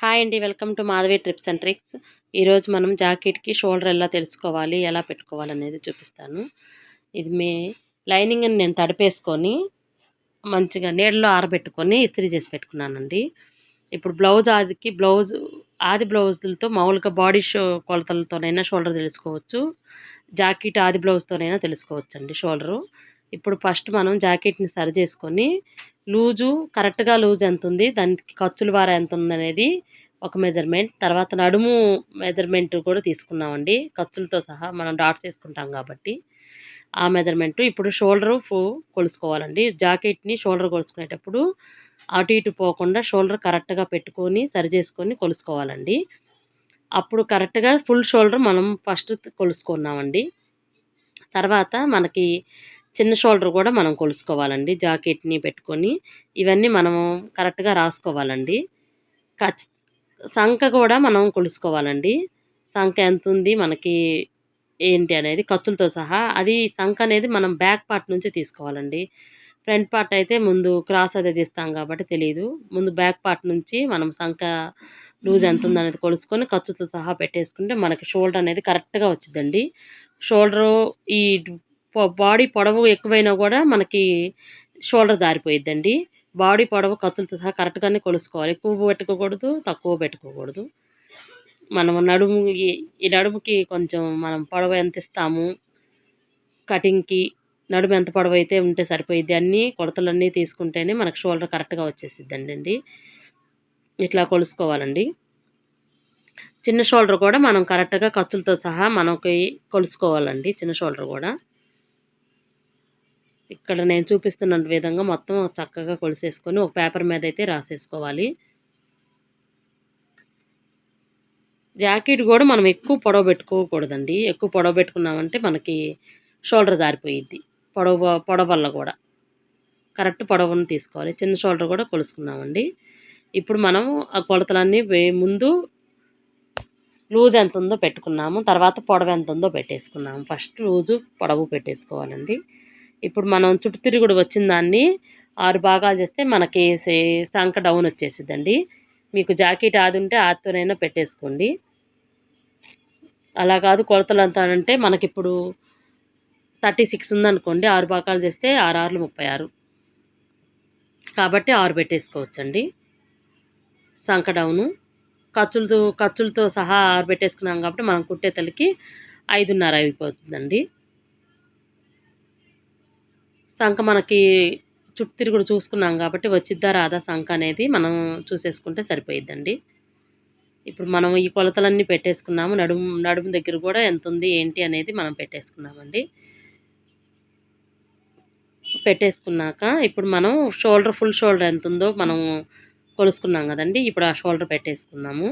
Hi అండి welcome to Madhavi trips and tricks. ఈరోజు మనం జాకెట్కి షోల్డర్ ఎలా తెలుసుకోవాలి ఎలా పెట్టుకోవాలి అనేది చూపిస్తాను. ఇది మీ లైనింగ్ని నేను తడిపేసుకొని మంచిగా నీళ్ళలో ఆరబెట్టుకొని ఇస్త్రీ చేసి పెట్టుకున్నానండి. ఇప్పుడు బ్లౌజ్ ఆదికి బ్లౌజ్ ఆది బ్లౌజులతో మామూలుగా బాడీ షో కొలతలతోనైనా షోల్డర్ తెలుసుకోవచ్చు. జాకెట్ ఆది బ్లౌజ్తోనైనా తెలుసుకోవచ్చు అండి షోల్డరు. ఇప్పుడు ఫస్ట్ మనం జాకెట్ని సరి చేసుకొని లూజు కరెక్ట్గా లూజ్ ఎంత ఉంది దానికి ఖర్చుల వార ఎంత ఉంది అనేది ఒక మెజర్మెంట్. తర్వాత నడుము మెజర్మెంట్ కూడా తీసుకున్నామండి. ఖర్చులతో సహా మనం డాట్స్ వేసుకుంటాం కాబట్టి ఆ మెజర్మెంట్. ఇప్పుడు షోల్డర్ కొలుసుకోవాలండి. జాకెట్ని షోల్డర్ కొలుసుకునేటప్పుడు అటు ఇటు పోకుండా షోల్డర్ కరెక్ట్గా పెట్టుకొని సరి చేసుకొని కొలుసుకోవాలండి. అప్పుడు కరెక్ట్గా ఫుల్ షోల్డర్ మనం ఫస్ట్ కొలుసుకున్నామండి. తర్వాత మనకి చిన్న షోల్డర్ కూడా మనం కొలుసుకోవాలండి. జాకెట్ని పెట్టుకొని ఇవన్నీ మనము కరెక్ట్గా రాసుకోవాలండి. ఖచ్ సంఖ కూడా మనం కొలుసుకోవాలండి. సంఖ ఎంత ఉంది మనకి ఏంటి అనేది ఖర్చులతో సహా అది సంఖ అనేది మనం బ్యాక్ పార్ట్ నుంచి తీసుకోవాలండి. ఫ్రంట్ పార్ట్ అయితే ముందు క్రాస్ అదే తీస్తాం కాబట్టి తెలియదు ముందు బ్యాక్ పార్ట్ నుంచి మనం సంఖ లూజ్ ఎంత ఉందనేది కొలుసుకొని ఖర్చుతో సహా పెట్టేసుకుంటే మనకి షోల్డర్ అనేది కరెక్ట్గా వచ్చిందండి షోల్డరు ఈ బాడీ పొడవు ఎక్కువైనా కూడా మనకి షోల్డర్ జారిపోయిద్దండి. బాడీ పొడవు ఖర్చులతో సహా కరెక్ట్గానే కొలుసుకోవాలి. ఎక్కువ పెట్టుకోకూడదు తక్కువ పెట్టుకోకూడదు. మనం నడుము ఈ నడుముకి కొంచెం మనం పొడవు ఎంత ఇస్తాము కటింగ్కి నడుము ఎంత పొడవు అయితే ఉంటే సరిపోయిద్ది. అన్నీ కొలతలన్నీ తీసుకుంటేనే మనకు షోల్డర్ కరెక్ట్గా వచ్చేసిద్దండి అండి. ఇట్లా కొలుసుకోవాలండి. చిన్న షోల్డర్ కూడా మనం కరెక్ట్గా ఖర్చులతో సహా మనకి కొలుసుకోవాలండి చిన్న షోల్డర్ కూడా. ఇక్కడ నేను చూపిస్తున్న విధంగా మొత్తం చక్కగా కొలిసేసుకొని ఒక పేపర్ మీద అయితే రాసేసుకోవాలి. జాకెట్ కూడా మనం ఎక్కువ పొడవ పెట్టుకోకూడదండి. ఎక్కువ పొడవ పెట్టుకున్నామంటే మనకి షోల్డర్ జారిపోయిద్ది. పొడవ పొడవ వల్ల కూడా. కరెక్ట్ పొడవును తీసుకోవాలి. చిన్న షోల్డర్ కూడా కొలుసుకున్నామండి. ఇప్పుడు మనం ఆ కొలతలన్నీ ముందు లూజ్ ఎంత ఉందో పెట్టుకున్నాము. తర్వాత పొడవ ఎంత ఉందో పెట్టేసుకున్నాము. ఫస్ట్ లూజు పొడవు పెట్టేసుకోవాలండి. ఇప్పుడు మనం చుట్టు తిరుగుడు వచ్చిన దాన్ని ఆరు భాగాలు చేస్తే మనకి సంక డౌన్ వచ్చేసిద్దండి. మీకు జాకెట్ ఆది ఉంటే ఆదితోనైనా పెట్టేసుకోండి. అలా కాదు కొలతలు అంతా అంటే మనకిప్పుడు థర్టీ సిక్స్ ఉందనుకోండి ఆరు భాగాలు చేస్తే ఆరు ఆరులు ముప్పై ఆరు. కాబట్టి ఆరు పెట్టేసుకోవచ్చండి. సంక డౌను ఖర్చులతో ఖర్చులతో సహా ఆరు పెట్టేసుకున్నాం కాబట్టి మనం కుట్టే తల్లికి ఐదున్నర అయిపోతుందండి. సంఖ మనకి చుట్టూ తిరుగుడు చూసుకున్నాం కాబట్టి వచ్చిద్దా రాదా సంఖ అనేది మనం చూసేసుకుంటే సరిపోయిద్దండి. ఇప్పుడు మనం ఈ కొలతలన్నీ పెట్టేసుకున్నాము. నడుము నడుము దగ్గర కూడా ఎంత ఉంది ఏంటి అనేది మనం పెట్టేసుకున్నామండి. పెట్టేసుకున్నాక ఇప్పుడు మనం షోల్డర్ ఫుల్ షోల్డర్ ఎంత ఉందో మనం కొలుసుకున్నాం కదండి. ఇప్పుడు ఆ షోల్డర్ పెట్టేసుకున్నాము.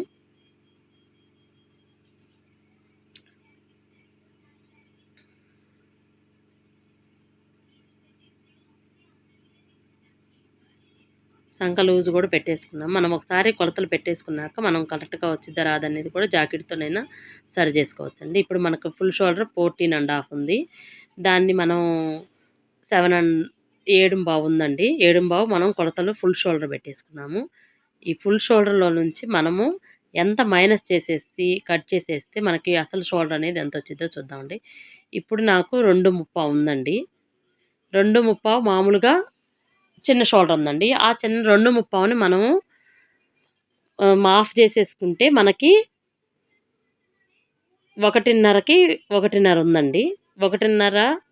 సంఖ లూజ్ కూడా పెట్టేసుకున్నాం. మనం ఒకసారి కొలతలు పెట్టేసుకున్నాక మనం కరెక్ట్గా వచ్చిద్దా రాదనేది కూడా జాకెట్తోనైనా సరి చేసుకోవచ్చండి. ఇప్పుడు మనకు full shoulder fourteen and half ఉంది. దాన్ని మనం సెవెన్ అండ్ ఏడు బావు ఉందండి. ఏడు బావు మనం కొలతలు ఫుల్ షోల్డర్ పెట్టేసుకున్నాము. ఈ ఫుల్ షోల్డర్లో నుంచి మనము ఎంత మైనస్ చేసేసి కట్ చేసేస్తే మనకి అసలు షోల్డర్ అనేది ఎంత వచ్చిందో చూద్దామండి. ఇప్పుడు నాకు రెండు ముప్పా ఉందండి. రెండు ముప్పావు మామూలుగా చిన్న షోల్డర్ ఉందండి. ఆ చిన్న రెండు ముప్పావుని మనము మాఫ్ చేసేసుకుంటే మనకి ఒకటిన్నరకి ఒకటిన్నర ఉందండి. ఒకటిన్నరకి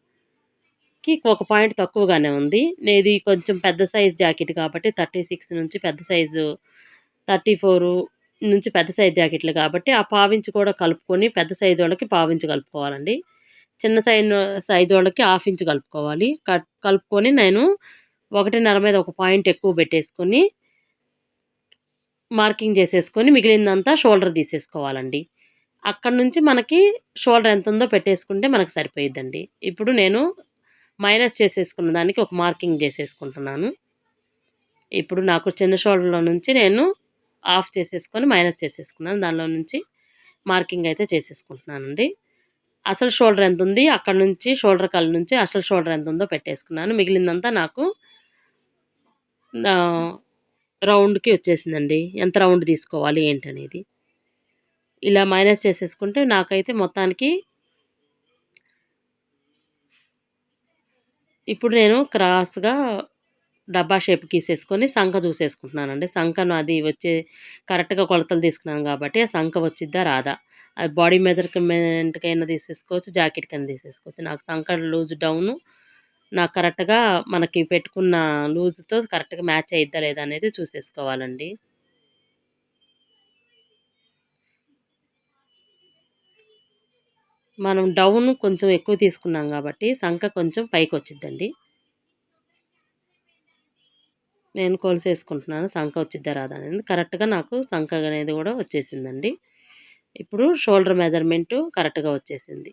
ఒక పాయింట్ తక్కువగానే ఉంది. ఇది కొంచెం పెద్ద సైజ్ జాకెట్ కాబట్టి థర్టీ సిక్స్ నుంచి పెద్ద సైజు థర్టీ ఫోరు నుంచి పెద్ద సైజ్ జాకెట్లు కాబట్టి ఆ పావించి కూడా కలుపుకొని పెద్ద సైజు వాళ్ళకి పావించి కలుపుకోవాలండి. చిన్న సైజ్ సైజు వాళ్ళకి హాఫ్ ఇంచ్ కలుపుకోవాలి. కలుపుకొని నేను ఒకటిన్నర మీద ఒక పాయింట్ ఎక్కువ పెట్టేసుకొని మార్కింగ్ చేసేసుకొని మిగిలిందంతా షోల్డర్ తీసేసుకోవాలండి. అక్కడ నుంచి మనకి షోల్డర్ ఎంత ఉందో పెట్టేసుకుంటే మనకు సరిపోయిద్దండి. ఇప్పుడు నేను మైనస్ చేసేసుకున్న దానికి ఒక మార్కింగ్ చేసేసుకుంటున్నాను. ఇప్పుడు నాకు చిన్న షోల్డర్లో నుంచి నేను ఆఫ్ చేసేసుకొని మైనస్ చేసేసుకున్నాను. దానిలో నుంచి మార్కింగ్ అయితే చేసేసుకుంటున్నానండి. అసలు షోల్డర్ ఎంత ఉంది? అక్కడ నుంచి షోల్డర్ కళ్ళ నుంచి అసలు షోల్డర్ ఎంత ఉందో పెట్టేసుకున్నాను. మిగిలిందంతా నాకు రౌండ్‌కి వచ్చేసిందండి. ఎంత రౌండ్ తీసుకోవాలి ఏంటనేది. ఇలా మైనస్ చేసేసుకుంటే నాకైతే మొత్తానికి ఇప్పుడు నేను క్రాస్‌గా డబ్బా షేప్ గీసేసుకొని సంఖ చూసేసుకుంటున్నానండి. సంఖను అది వచ్చే కరెక్ట్‌గా కొలతలు తీసుకున్నాను కాబట్టి ఆ సంఖ వచ్చిద్దా? రాదా? అది బాడీ మెజర్‌మెంట్‌కైనా తీసేసుకోవచ్చు. జాకెట్‌కైనా తీసేసుకోవచ్చు. నాకు సంఖ లూజ్ డౌను నాకు కరెక్ట్‌గా మనకి పెట్టుకున్న లూజ్‌తో కరెక్ట్‌గా మ్యాచ్ అయిద్దా లేదా అనేది చూసేసుకోవాలండి. మనం డౌన్ కొంచెం ఎక్కువ తీసుకున్నాం కాబట్టి సంఖ కొంచెం పైకి వచ్చిద్దండి నేను కొలిసేసుకుంటున్నాను సంఖ వచ్చిద్దా రాదా అనేది. కరెక్ట్‌గా నాకు సంఖ అనేది కూడా వచ్చేసిందండి. ఇప్పుడు షోల్డర్ మెజర్‌మెంటు కరెక్ట్‌గా వచ్చేసింది.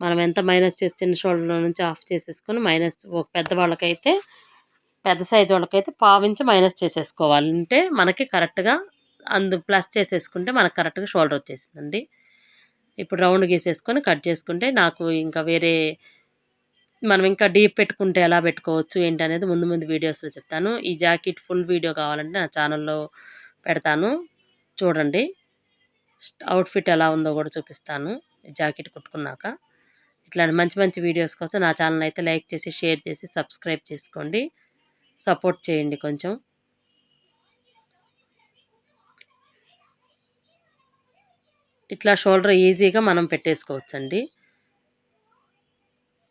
మనం ఎంత మైనస్ చేసి చిన్న షోల్డర్‌లో నుంచి ఆఫ్ చేసేసుకొని మైనస్ ఒక పెద్ద వాళ్ళకైతే పెద్ద సైజు వాళ్ళకైతే పావించి మైనస్ చేసేసుకోవాలి. అంటే మనకి కరెక్ట్‌గా అందు ప్లస్ చేసేసుకుంటే మనకు కరెక్ట్‌గా షోల్డర్ వచ్చేసిందండి. ఇప్పుడు రౌండ్ గీసేసుకొని కట్ చేసుకుంటే నాకు ఇంకా వేరే మనం ఇంకా డీప్ పెట్టుకుంటే ఎలా పెట్టుకోవచ్చు ఏంటి అనేది ముందు ముందు వీడియోస్‌లో చెప్తాను. ఈ జాకెట్ ఫుల్ వీడియో కావాలంటే నా ఛానల్‌లో పెడతాను. చూడండి. అవుట్‌ఫిట్ ఎలా ఉందో కూడా చూపిస్తాను. జాకెట్ కుట్టుకున్నాక. ఇట్లాంటి మంచి మంచి వీడియోస్ కోసం నా ఛానల్ అయితే లైక్ చేసి, షేర్ చేసి, సబ్స్క్రైబ్ చేసుకోండి. సపోర్ట్ చేయండి కొంచెం. ఇట్లా షోల్డర్ ఈజీగా మనం పెట్టేసుకోవచ్చండి.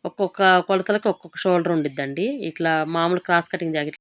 ఒక్కొక్క కొలతలకి ఒక్కొక్క షోల్డర్ ఉండిద్దండి. ఇట్లా మామూలు క్రాస్ కటింగ్ జాకెట్